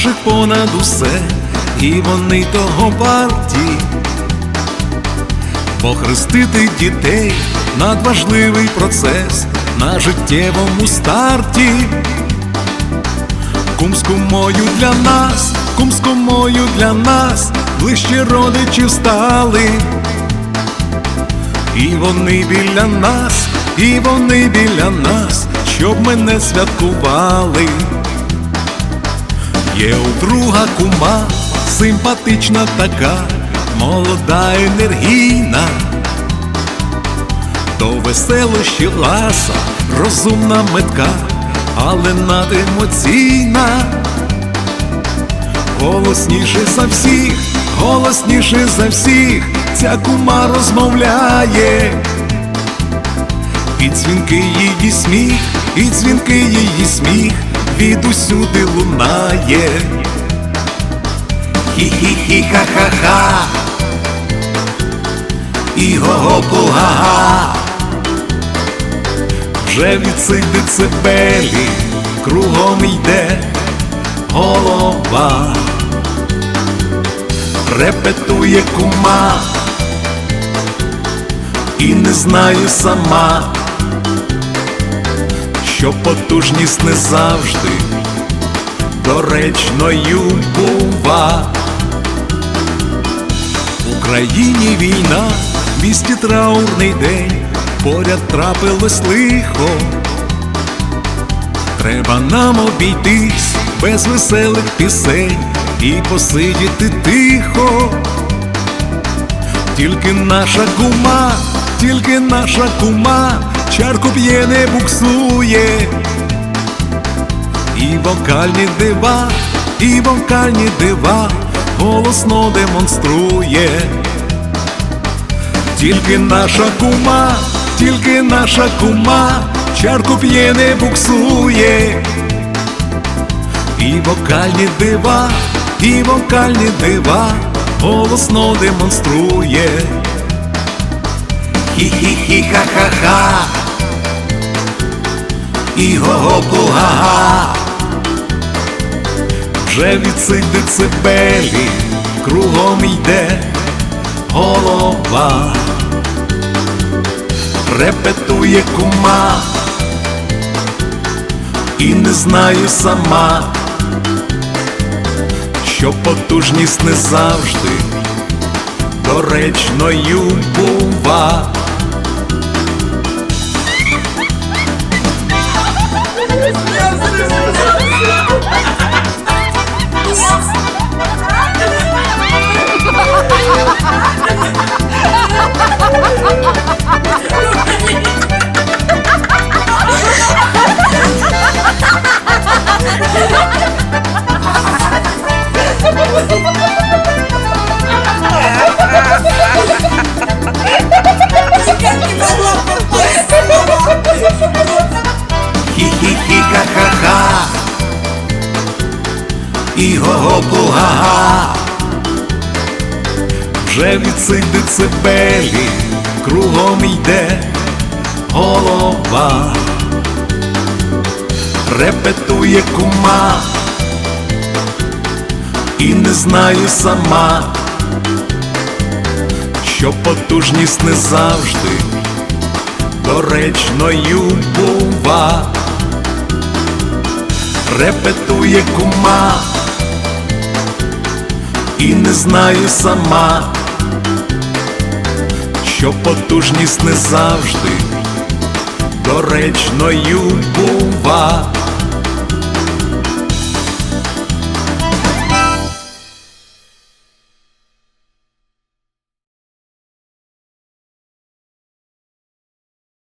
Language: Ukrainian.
Наших понад усе, і вони того варті. Похрестити дітей надважливий процес на життєвому старті. Кумську мою для нас, кумську мою для нас, ближче родичів стали. І вони біля нас, і вони біля нас, щоб ми не святкували. Є у друга кума, симпатична така, молода, енергійна, то веселощі ласа, розумна метка, але надемоційна. Голосніше за всіх, голосніше за всіх, ця кума розмовляє. І дзвінки її сміх, і дзвінки її сміх від усюди лунає. Хі-хі-хі, ха-ха-ха. І го-го га Вже від цих децибелі кругом йде голова. Репетує кума і не знаю сама, що потужність не завжди доречною бува. В Україні війна, в місті траурний день, поряд трапилось лихо. Треба нам обійтись без веселих пісень і посидіти тихо. Тільки наша кума, тільки наша кума, чарку не буксує. І вокальні дива, і вокальні дива голосно демонструє. Тільки наша кума, тільки наша кума, чарку п'є не буксує. І вокальні дива, і вокальні дива голосно демонструє. Хі-хі-хі, ха-ха-ха. І го-го га Вже від цих децибелі кругом йде голова. Репетує кума і не знаю сама, що потужність не завжди доречною бува. Вже від цих децибелі кругом йде голова. Репетує кума і не знаю сама, що потужність не завжди доречною бува. Репетує кума і не знаю сама, що потужність не завжди доречною бува.